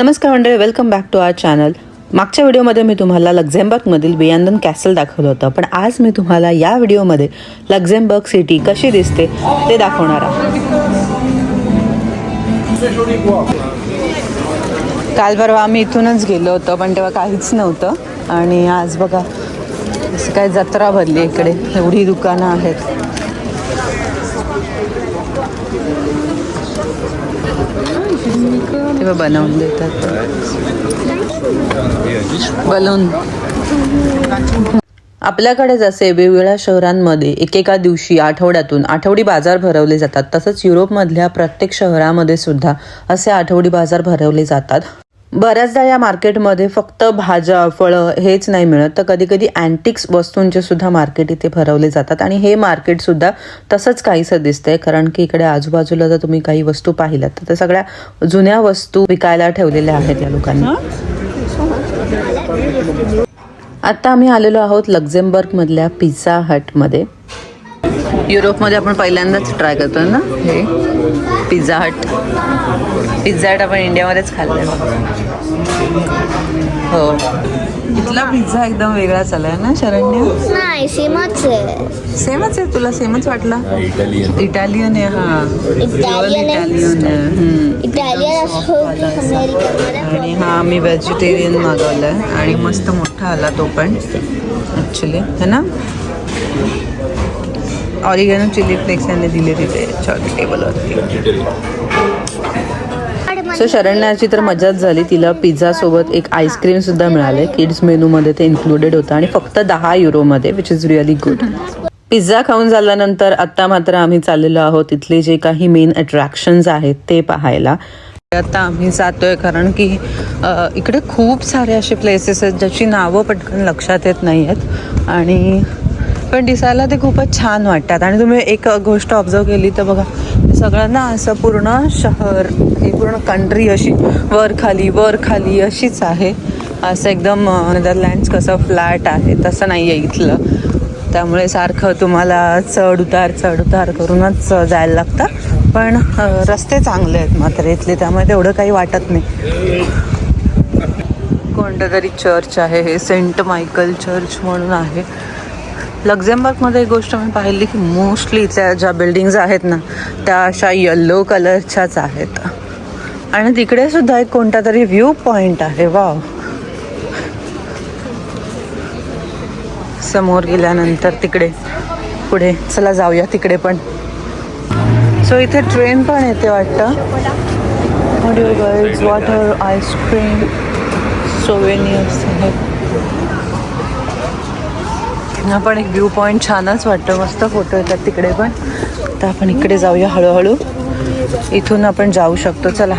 नमस्कार मंडळी welcome back to our channel मागच्या व्हिडिओमध्ये मी तुम्हाला लक्झेंबर्गमधील बियांदन कॅसल दाखवलं होतं पण आज मी तुम्हाला या व्हिडिओमध्ये लक्झेंबर्ग सिटी कशी दिसते ते दाखवणार आहे काल परवा आम्ही इथूनच गेलो होतो पण तेव्हा काहीच नव्हतं. आणि आज बघा असं काय जत्रा भरली इकडे एवढी दुकानं आहेत. तेव्हा बनवून देतात. बलून आपल्याकडे जसे वेगवेगळ्या शहरांमध्ये एकेका दिवशी आठवड्यातून आठवडी बाजार भरवले जातात. तसंच युरोपमधल्या प्रत्येक शहरामध्ये सुद्धा असे आठवडी बाजार भरवले जातात. बऱ्याचदा या मार्केटमध्ये फक्त भाज्या फळं हेच नाही मिळत. तर कधी कधी अँटिक्स वस्तूंचे सुद्धा मार्केट इथे भरवले जातात. आणि हे मार्केट सुद्धा तसंच काहीसं दिसतंय. कारण की इकडे आजूबाजूला जर तुम्ही काही वस्तू पाहिल्यात तर त्या सगळ्या जुन्या वस्तू विकायला ठेवलेल्या आहेत या लोकांनी. आता आम्ही आलेलो आहोत लक्झेंबर्गमधल्या पिझ्झा हटमध्ये. युरोपमध्ये आपण पहिल्यांदाच ट्राय करतोय ना हे? Pizza Hut. पिझ्झा हट आपण इंडियामध्येच खाल्लंय. हो. इथला पिझ्झा एकदम वेगळाच आलाय ना शरण्य? नाही सेमच आहे. सेमच आहे? तुला सेमच वाटला? इटालियन. इटालियन आहे हा. इटालियन आहे. इटालियन आहे हम्म. इटालियन असो. की अमेरिकन आणि हा आम्ही व्हेजिटेरियन मागवलाय. आणि मस्त मोठा आला तो पण ॲक्च्युली है ना? ऑरिगॅनो चिली फ्लेक्स यांनी दिले तिथे. टेबलवरती सो शरण्याची तर मजाच झाली. तिला पिझ्झासोबत एक आईस्क्रीम सुद्धा मिळाले. किड्स मेनूमध्ये ते इन्क्लुडेड होतं आणि फक्त दहा युरोमध्ये which is really good pizza खाऊन झाल्यानंतर आता मात्र आम्ही चाललेलो आहोत तिथले जे काही मेन अट्रॅक्शन्स आहेत ते पाहायला. आता आम्ही जातोय कारण की इकडे खूप सारे असे प्लेसेस आहेत ज्याची नावं पटकन लक्षात येत नाही आहेत आणि पण दिसायला ते खूपच छान वाटतात. आणि तुम्ही एक गोष्ट ऑब्झर्व केली तर बघा सगळ्यांना असं पूर्ण शहर ही पूर्ण कंट्री अशी वर खाली वर खाली अशीच आहे. असं एकदम नेदरलँड्स कसं फ्लॅट आहे तसं नाही आहे इथलं. त्यामुळे सारखं तुम्हाला चढ उतार चढ उतार करूनच जायला लागतं. पण रस्ते चांगले आहेत मात्र इथले त्यामुळे तेवढं काही वाटत नाही. कोणतं तरी चर्च आहे हे सेंट मायकल चर्च म्हणून आहे. लक्झेंबर्गमध्ये एक गोष्ट मी पाहिली की मोस्टली इथल्या ज्या बिल्डिंग्ज आहेत ना त्या अशा येल्लो कलरच्याच आहेत. आणि तिकडे सुद्धा एक कोणता तरी व्ह्यू पॉईंट आहे वाव समोर गेल्यानंतर तिकडे पुढे. चला जाऊया तिकडे पण. सो इथे ट्रेन पण येते वाटतं. वॉटर आईस्क्रीम सोवेनियर्स आहेत. हा पण एक व्ह्यू पॉईंट छानच वाटतं. मस्त फोटो येतात तिकडे पण. तर आपण इकडे जाऊया हळूहळू. इथून आपण जाऊ शकतो. चला.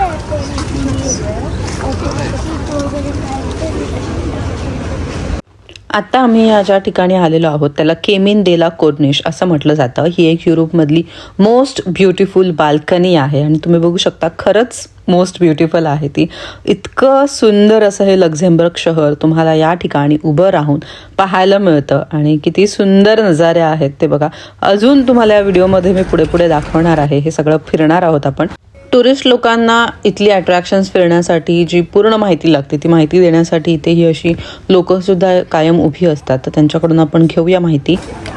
आता आम्ही या ज्या ठिकाणी आलेलो आहोत त्याला केमिन देला कोर्निश असं म्हटलं जातं. ही एक युरोपमधली मोस्ट ब्युटिफुल बाल्कनी आहे. आणि तुम्ही बघू शकता खरंच मोस्ट ब्युटिफुल आहे ती. इतकं सुंदर असं हे लक्झेंबर्ग शहर तुम्हाला या ठिकाणी उभं राहून पाहायला मिळतं. आणि किती सुंदर नजारे आहेत ते बघा. अजून तुम्हाला या व्हिडिओमध्ये मी पुढे पुढे दाखवणार आहे. हे सगळं फिरणार आहोत आपण. टुरिस्ट लोकांना इथली अट्रॅक्शन्स फिरण्यासाठी जी पूर्ण माहिती लागते ती माहिती देण्यासाठी इथे ही अशी लोकंसुद्धा कायम उभी असतात. तर त्यांच्याकडून आपण घेऊया माहिती.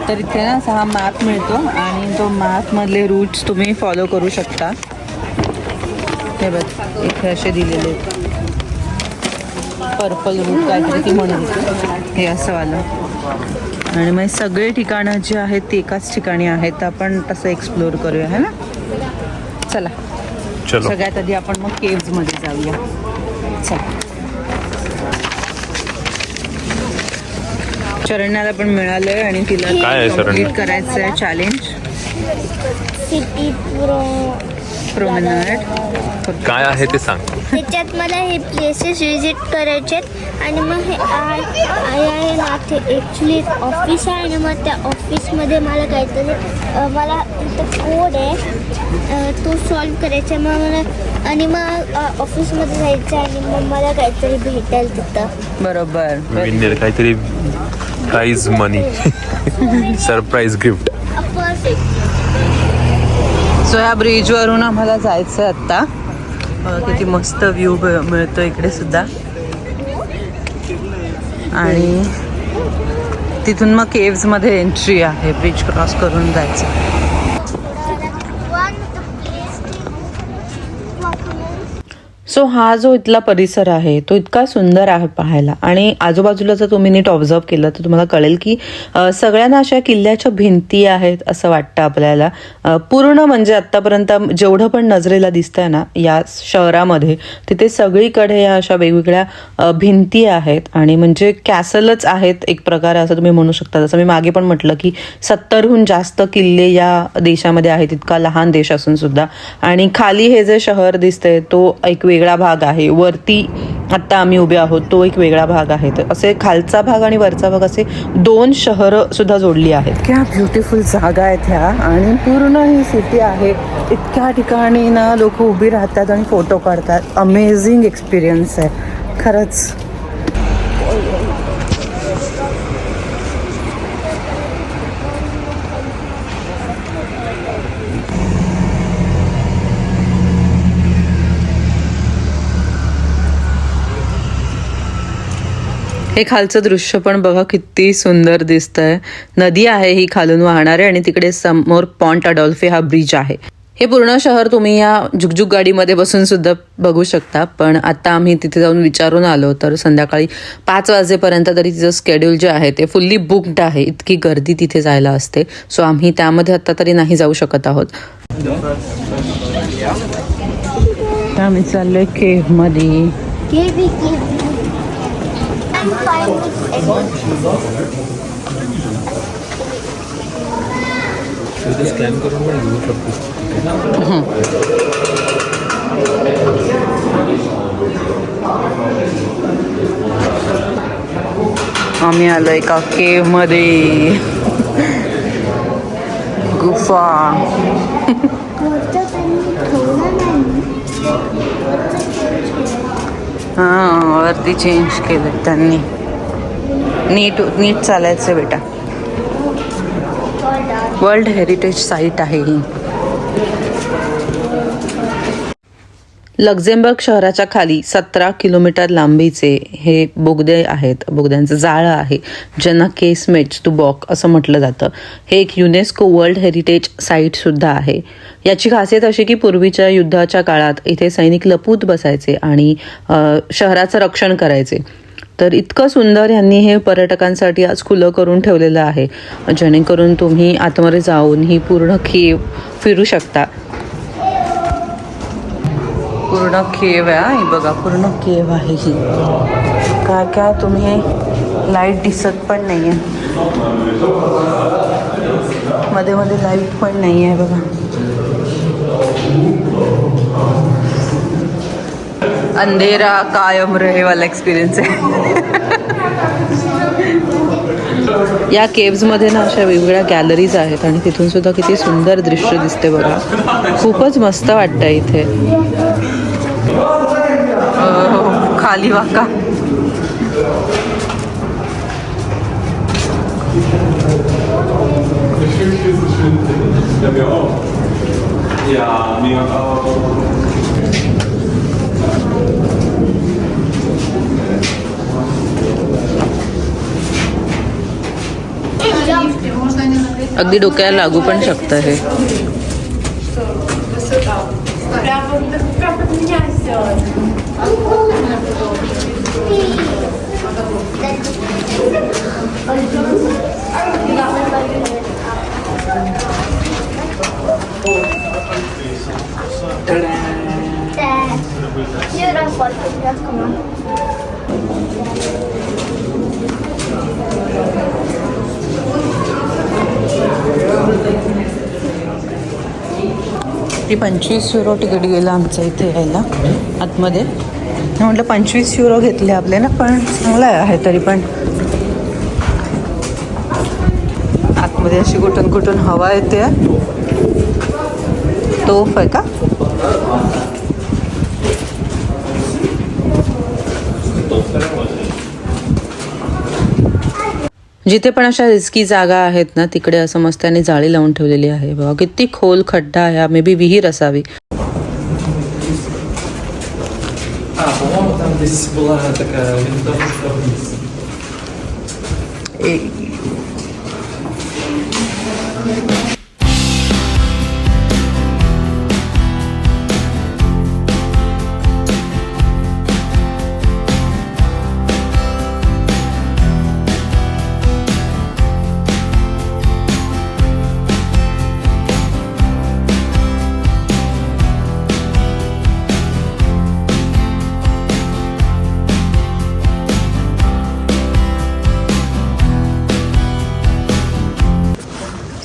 तर इथे ना असा हा मॅप मिळतो आणि तो मॅपमधले रूट्स तुम्ही फॉलो करू शकता. हे बघ इथे असे दिलेले पर्पल रूट काहीतरी ती म्हणून हे असं आलं. आणि मग सगळे ठिकाणं जी आहेत ती एकाच ठिकाणी आहेत. तर आपण तसं एक्सप्लोअर करूया है ना? चला. चलो. सगळ्यात आधी आपण मग केव्जमध्ये जाऊया. चला. चरण्याला पण मिळालंय आणि तिला काय आहे शरण्या? कंप्लीट करायचं आहे चॅलेंज सिटी प्रो प्रोमेनाड काय आहे ते सांग. त्याच्यात मला हे प्लेसेस विजिट करायचे आहेत. आणि मग हे आहे ना ते ॲक्च्युली ऑफिस आहे. आणि मग त्या ऑफिसमध्ये मला काहीतरी अ, मला इथं कोड आहे. तो सॉल्व करायचा. मग मला आणि मग ऑफिसमध्ये जायचं आहे आणि मग मला काहीतरी भेटेल तिथं. बरोबर. विनर काहीतरी prize money surprise gift so ह्या ब्रिजवरून आम्हाला जायचं आहे आत्ता किती मस्त व्ह्यू मिळतो इकडे सुद्धा. आणि तिथून मग केव्समध्ये एंट्री आहे. ब्रिज क्रॉस करून जायचं. सो हा जो इथला परिसर आहे तो इतका सुंदर आहे पाहायला. आणि आजूबाजूला जर तुम्ही नीट ऑब्झर्व केलं तर तुम्हाला कळेल की सगळ्यांना अशा किल्ल्याच्या भिंती आहेत असं वाटतं आपल्याला. पूर्ण म्हणजे आत्तापर्यंत जेवढं पण नजरेला दिसतंय ना या शहरामध्ये तिथे सगळीकडे या अशा वेगवेगळ्या भिंती आहेत. आणि म्हणजे कॅसलच आहेत एक प्रकारे असं तुम्ही म्हणू शकता. जसं मी मागे पण म्हटलं की सत्तरहून जास्त किल्ले या देशामध्ये आहेत. इतका लहान देश असून सुद्धा. आणि खाली हे जे शहर दिसतंय तो एक वेगळा वेगळा भाग आहे. वरती आत्ता आम्ही उभे आहोत. तो एक वेगळा भाग आहे. तर असे खालचा भाग आणि वरचा भाग असे दोन शहरं सुद्धा जोडली आहेत. क्या ब्युटिफुल जागा आहेत ह्या आणि पूर्ण ही सिटी आहे. इतक्या ठिकाणी ना लोक उभी राहतात आणि फोटो काढतात. अमेझिंग एक्सपिरियन्स आहे. खरंच. हे खालचं दृश्य पण बघा किती सुंदर दिसतंय. नदी आहे ही खालून वाहणारी आणि तिकडे समोर पॉन्ट अडॉल्फे हा ब्रिज आहे. हे पूर्ण शहर तुम्ही या झुकझुक गाडीमध्ये बसून सुद्धा बघू शकता पण आता आम्ही तिथे जाऊन विचारून आलो तर संध्याकाळी पाच वाजेपर्यंत तरी तिचं स्केड्यूल जे आहे ते फुल्ली बुकड आहे. इतकी गर्दी तिथे जायला असते. सो आम्ही त्यामध्ये आता तरी नाही जाऊ शकत आहोत. आम्ही चाललोयमध्ये स्कॅन करून पण घेऊ शकतो आम्ही आलो एका केव्हमध्ये गुफा हां वरती चेंज केलं त्यांनी. नीट नीट चालायचं बेटा. वर्ल्ड हेरिटेज साईट आहे ही. लक्झेंबर्ग शहराच्या खाली सतरा किलोमीटर लांबीचे हे बोगदे आहेत. बोगद्यांचं जाळं आहे. ज्यांना केसमेट्स टू बॉक असं म्हटलं जातं. हे एक युनेस्को वर्ल्ड हेरिटेज साईटसुद्धा आहे. याची खासियत अशी की पूर्वीच्या युद्धाच्या काळात इथे सैनिक लपूत बसायचे आणि शहराचं रक्षण करायचे. तर इतकं सुंदर यांनी हे पर्यटकांसाठी आज खुलं करून ठेवलेलं आहे. जेणेकरून तुम्ही आतमध्ये जाऊन ही पूर्ण खेव फिरू शकता. पूर्ण केव आहे बघा पूर्ण केव आहे ही. काय काय तुम्ही लाइट दिसत पण नाही आहे मध्ये मध्ये लाइट पण नाही आहे बघा. अंधेरा कायम रहे वाला एक्सपिरियन्स आहे. या केव्जमध्ये ना अशा वेगवेगळ्या गॅलरीज आहेत आणि तिथून सुद्धा किती सुंदर दृश्य दिसते बघा. खूपच मस्त वाटतं इथे. अह, खाली वाका. Ja, mega auch. अगदी डोक्याला लागू पण शकतं हे Dad. Come on. ती पंचवीस युरो तिकीट गेलं आमचं इथे यायला आतमध्ये म्हटलं पंचवीस युरो घेतले आपले ना पण चांगलं आहे तरी पण आतमध्ये अशी कुठून कुठून हवा येते तोफ आहे का? जिथे पण अशा रिस्की जागा आहेत ना तिकडे असं मस्त त्यांनी जाळी लावून ठेवलेली आहे. बाबा किती खोल खड्डा आहे. मे बी विहीर असावी. एक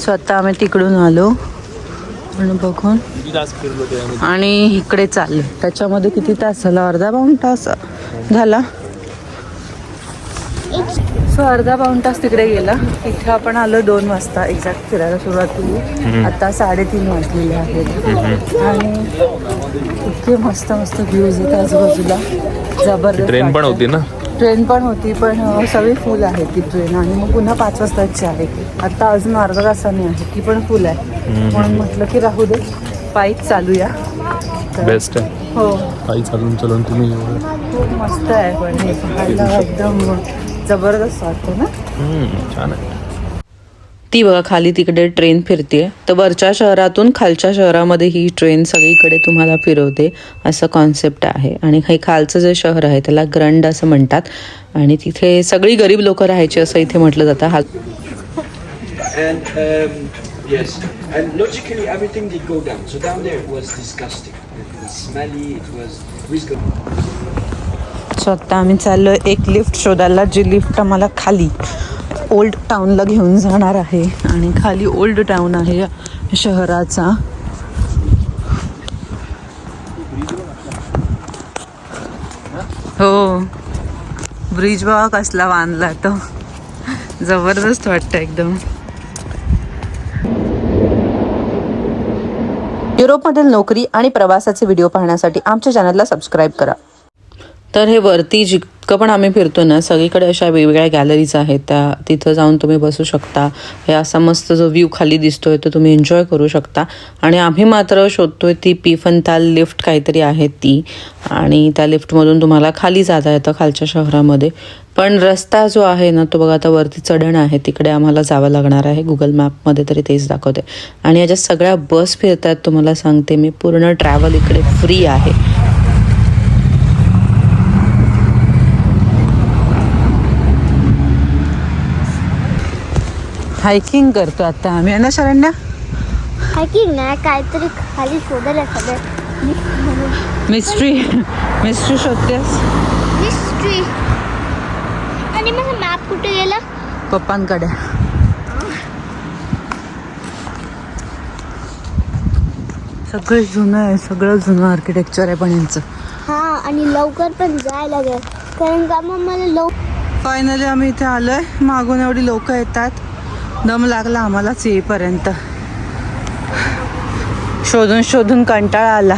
सो आता आम्ही तिकडून आलो. आणि बघून. आणि इकडे चाललो. त्याच्यामध्ये किती तास झाला? अर्धा पाऊण तास झाला. सो अर्धा पाऊण तास तिकडे गेला. इथे आपण आलो दोन वाजता. एक्झॅक्ट फिरायला सुरुवात केली. आता साडेतीन वाजलेले आहेत. आणि इतके मस्त मस्त व्ह्यूज आहेत आजूबाजूला. जबरदस्त ट्रेन पण. होती ना? ट्रेन पण होती पण सगळी फुल आहे ती ट्रेन. आणि मग पुन्हा पाच वाजताची आहे. आता अजून अर्धा तासाने आहे. ती पण फुल आहे. म्हणून म्हटलं की राहू दे. पायीच चालूया. बेस्ट आहे. हो. पायी चालून चालून तुम्ही खूप मस्त आहे पण हे. पाहायला एकदम जबरदस्त वाटतं ना? छान आहे. ती बघा खाली तिकडे ट्रेन फिरते तर वरच्या शहरातून खालच्या शहरामध्ये ही ट्रेन सगळीकडे तुम्हाला फिरवते. असं कॉन्सेप्ट आहे. आणि हे खालचं जे शहर आहे त्याला ग्रंड असं म्हणतात. आणि तिथे सगळी गरीब लोक राहायची असं इथे म्हटलं जातं. हा. Um, yes, and logically everything did go down. So down there it was disgusting. It was smelly. It was risk so आता आम्ही चाललो एक लिफ्ट शोधायला जी लिफ्ट आम्हाला खाली. ओल्ड टाऊनला घेऊन जाणार आहे. आणि खाली ओल्ड टाऊन आहे शहराचा. हो. ब्रिज बघा कसला बांधला तो. जबरदस्त वाटतं एकदम. युरोपमधील नोकरी आणि प्रवासाचे व्हिडिओ पाहण्यासाठी आमच्या चॅनलला सबस्क्राईब करा. तर हे वरती जितकं पण आम्ही फिरतो ना सगळीकडे अशा वेगवेगळ्या गॅलरीज आहेत. त्या तिथं जाऊन तुम्ही बसू शकता. हे असा मस्त जो व्ह्यू खाली दिसतोय तो तुम्ही एन्जॉय करू शकता. आणि आम्ही मात्र शोधतोय ती पिफनताल लिफ्ट काहीतरी आहे ती. आणि त्या लिफ्टमधून तुम्हाला खाली जाता येतं खालच्या शहरामध्ये. पण रस्ता जो आहे ना तो बघा आता वरती चढण आहे. तिकडे आम्हाला जावं लागणार आहे. गुगल मॅपमध्ये तरी तेच दाखवते आणि याच्या सगळ्या बस फिरतात तुम्हाला सांगते मी पूर्ण ट्रॅव्हल इकडे फ्री आहे. हायकिंग करतो आता आम्ही. ना शरण्या? हायकिंग नाही काहीतरी खाली शोधायला सगळं. Mystery mystery शोधतेस? मिस्ट्री आणि माझा मॅप कुठे गेला? पप्पांकडे. सगळं जुनं आहे सगळं जुनं आर्किटेक्चर आहे पण यांचं. हा आणि लवकर पण जायला लागेल. कारण का मग मला लव फायनली आम्ही इथे आलोय. मागून एवढी लोक येतात. दम लागला आम्हालाच येईपर्यंत शोधून शोधून कंटाळा आला.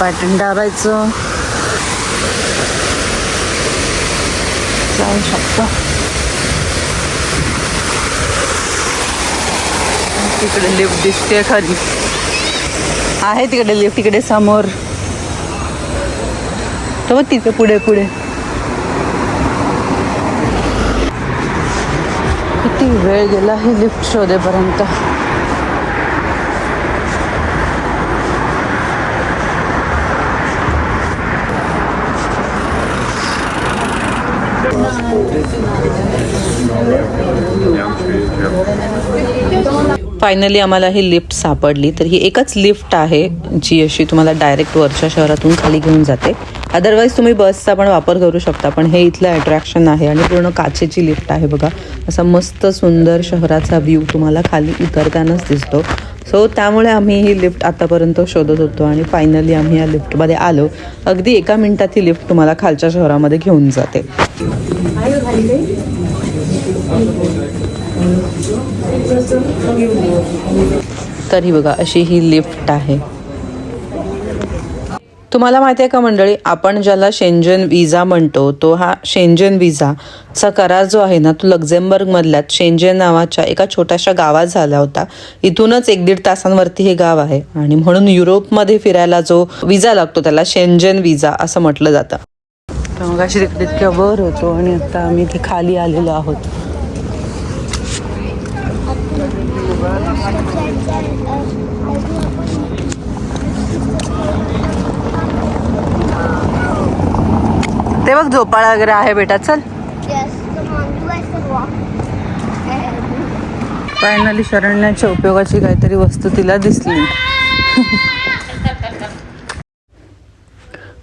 पाटण दाबायचं. जाऊ शकतो. तिकडे लिफ्ट दिसते खरी आहे तिकडे लिफ्ट तिकडे समोर. तो तिथे पुढे पुढे. किती वेळ गेला हे लिफ्ट शोधेपर्यंत. फायनली आम्हाला ही लिफ्ट सापडली. तर ही एकच लिफ्ट आहे जी अशी तुम्हाला डायरेक्ट वरच्या शहरातून खाली घेऊन जाते. अदरवाईज तुम्ही बसचा पण वापर करू शकता पण हे इथलं अट्रॅक्शन आहे आणि पूर्ण काचेची लिफ्ट आहे बघा. असा मस्त सुंदर शहराचा व्ह्यू तुम्हाला खाली उतरतानाच दिसतो. सो त्यामुळे आम्ही ही लिफ्ट आतापर्यंत शोधत होतो आणि फायनली आम्ही या लिफ्टमध्ये आलो. अगदी एका मिनिटात ही लिफ्ट तुम्हाला खालच्या शहरामध्ये घेऊन जाते. तरी बघा अशी ही लिफ्ट आहे. तुम्हाला माहिती आहे का मंडळी? आपण ज्याला शेंजन विजा म्हणतो तो हा शेंजन विजाचा करार जो आहे ना तो लक्झेंबर्गमधल्याच शेंजन नावाच्या एका छोट्याशा गावात झाला होता. इथूनच एक दीड तासांवरती हे गाव आहे. आणि म्हणून युरोपमध्ये फिरायला जो विजा लागतो त्याला शेंजन विजा असं म्हटलं जातं. मग अशी तिकडे इतक्या वर होतो आणि आता आम्ही इथे खाली आलेलो आहोत. झोपाळा वगैरे आहे बेटा? चल? फायनली शरण्याच्या उपयोगाची काहीतरी वस्तू तिला दिसली.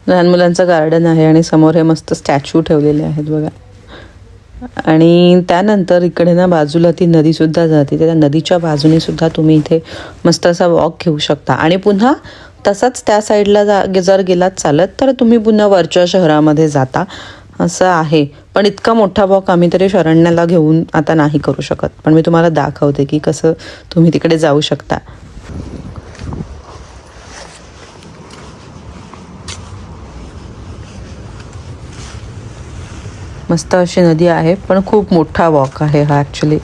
लहान मुलांचं गार्डन आहे आणि समोर हे मस्त स्टॅच्यू ठेवलेले आहेत बघा. आणि त्यानंतर इकडे ना बाजूला ती नदी सुद्धा जाते. त्या नदीच्या बाजूने सुद्धा तुम्ही इथे मस्त असा वॉक घेऊ शकता. आणि पुन्हा तसंच त्या साईडला जा जर गेलात चालत तर तुम्ही पुन्हा वरच्या शहरामध्ये जाता. असं आहे. पण इतका मोठा वॉक आम्ही तरी शरण्याला घेऊन आता नाही करू शकत. पण मी तुम्हाला दाखवते की कसं तुम्ही तिकडे जाऊ शकता. मस्त अशी नदी आहे पण खूप मोठा वॉक आहे हा ॲक्च्युली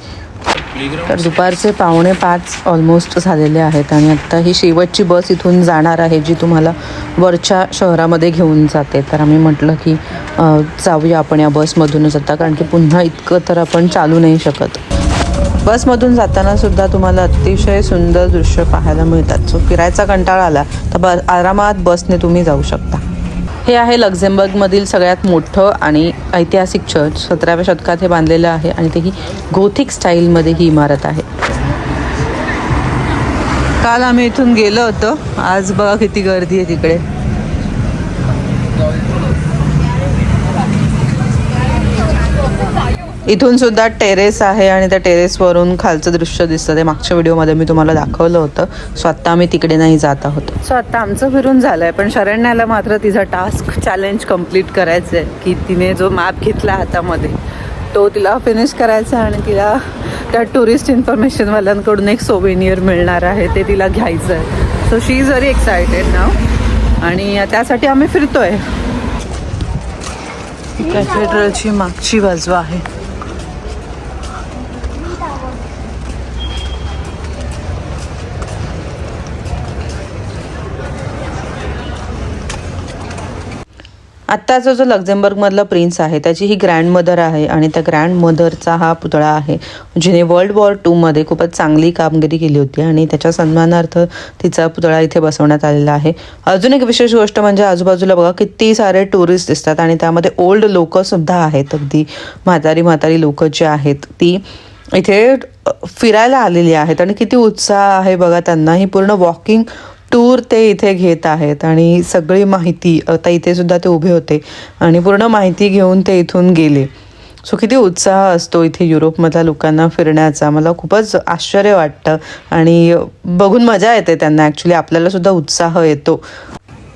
तर दुपारचे पावणे पाच ऑलमोस्ट झालेले आहेत आणि आत्ता ही शेवटची बस इथून जाणार आहे जी तुम्हाला वरच्या शहरामध्ये घेऊन जाते. तर आम्ही म्हटलं की जाऊया आपण या बसमधूनच आता कारण की पुन्हा इतकं तर आपण चालू नाही शकत. बसमधून जाताना सुद्धा तुम्हाला अतिशय सुंदर दृश्य पाहायला मिळतात. सो फिरायचा कंटाळा आला तर ब आरामात बसने तुम्ही जाऊ शकता. हे आहे लक्झेंबर्गमधील सगळ्यात मोठं आणि ऐतिहासिक चर्च. सतराव्या शतकात हे बांधलेलं आहे आणि तेही गोथिक स्टाईलमध्ये ही इमारत आहे. काल आम्ही इथून गेलो होतो. आज बघा किती गर्दी आहे तिकडे. इथून सुद्धा टेरेस आहे आणि त्या टेरेसवरून खालचं दृश्य दिसतं. ते मागच्या व्हिडिओमध्ये मी तुम्हाला दाखवलं होतं. सो आत्ता आम्ही तिकडे नाही जात आहोत. सो आता आमचं फिरून झालंय पण शरण्याला मात्र तिचा टास्क चॅलेंज कंप्लीट करायचं आहे की तिने जो मॅप घेतला हातामध्ये तो तिला फिनिश करायचा आणि तिला त्या टुरिस्ट इन्फॉर्मेशनवाल्यांकडून एक सोवेनियर मिळणार आहे ते तिला घ्यायचं आहे so she is very excited नाव आणि त्यासाठी आम्ही फिरतोय. कॅथेड्रलची मागची बाजू आहे. आत्ताचा जो लक्झेंबर्गमधला प्रिन्स आहे त्याची ही ग्रँड मदर आहे आणि त्या ग्रँड मदरचा हा पुतळा आहे जिने वर्ल्ड वॉर टूमध्ये खूपच चांगली कामगिरी केली होती आणि त्याच्या सन्मानार्थ तिचा पुतळा इथे बसवण्यात आलेला आहे. अजून एक विशेष गोष्ट म्हणजे आजूबाजूला बघा किती सारे टुरिस्ट दिसतात आणि त्यामध्ये ओल्ड लोकंसुद्धा आहेत. अगदी म्हातारी म्हातारी लोकं जी आहेत ती इथे फिरायला आलेली आहेत आणि किती उत्साह आहे बघा त्यांना. ही पूर्ण वॉकिंग टूर ते इथे घेत आहेत आणि सगळी माहिती आता इथे सुद्धा ते उभे होते आणि पूर्ण माहिती घेऊन ते इथून गेले. सो किती उत्साह असतो इथे युरोपमधल्या लोकांना फिरण्याचा. मला खूपच आश्चर्य वाटतं आणि बघून मजा येते त्यांना. ॲक्च्युली आपल्यालासुद्धा उत्साह येतो.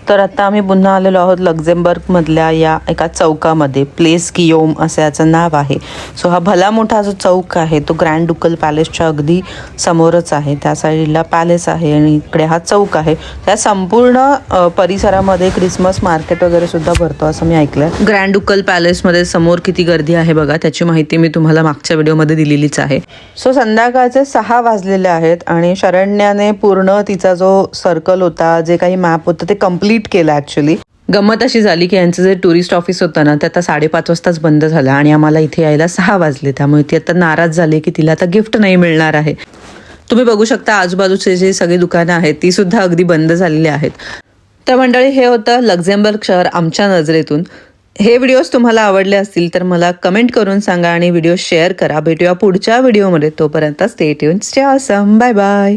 तर आता आम्ही पुन्हा आलेलो आहोत लक्झेंबर्गमधल्या या एका चौकामध्ये. प्लेस कियोम असं याचं नाव आहे. सो हा भला मोठा जो चौक आहे तो ग्रँड डुकल पॅलेसच्या अगदी समोरच आहे. त्या साईडला पॅलेस आहे आणि इकडे हा चौक आहे. त्या संपूर्ण परिसरामध्ये क्रिसमस मार्केट वगैरे सुद्धा भरतो असं मी ऐकलंय. ग्रँड डुकल पॅलेसमध्ये समोर किती गर्दी आहे बघा त्याची माहिती मी तुम्हाला मागच्या व्हिडिओमध्ये दिलेलीच आहे. सो संध्याकाळचे सहा वाजलेले आहेत आणि शरण्याने पूर्ण तिचा जो सर्कल होता जे काही मॅप होतं ते कंप्लीट केलं ॲक्च्युली गंमत अशी झाली की यांचं जे टुरिस्ट ऑफिस होतं ना ते आता साडेपाच वाजताच बंद झालं आणि आम्हाला इथे यायला सहा वाजले. त्यामुळे ती आता नाराज झाली की तिला आता गिफ्ट नाही मिळणार आहे. तुम्ही बघू शकता आजूबाजूचे जे सगळी दुकानं आहेत ती सुद्धा अगदी बंद झालेली आहेत. तर मंडळी हे होतं लक्झेंबर्ग शहर आमच्या नजरेतून. हे व्हिडिओज तुम्हाला आवडले असतील तर मला कमेंट करून सांगा आणि व्हिडिओ शेअर करा. भेटूया पुढच्या व्हिडिओमध्ये तोपर्यंत stay tuned stay awesome bye bye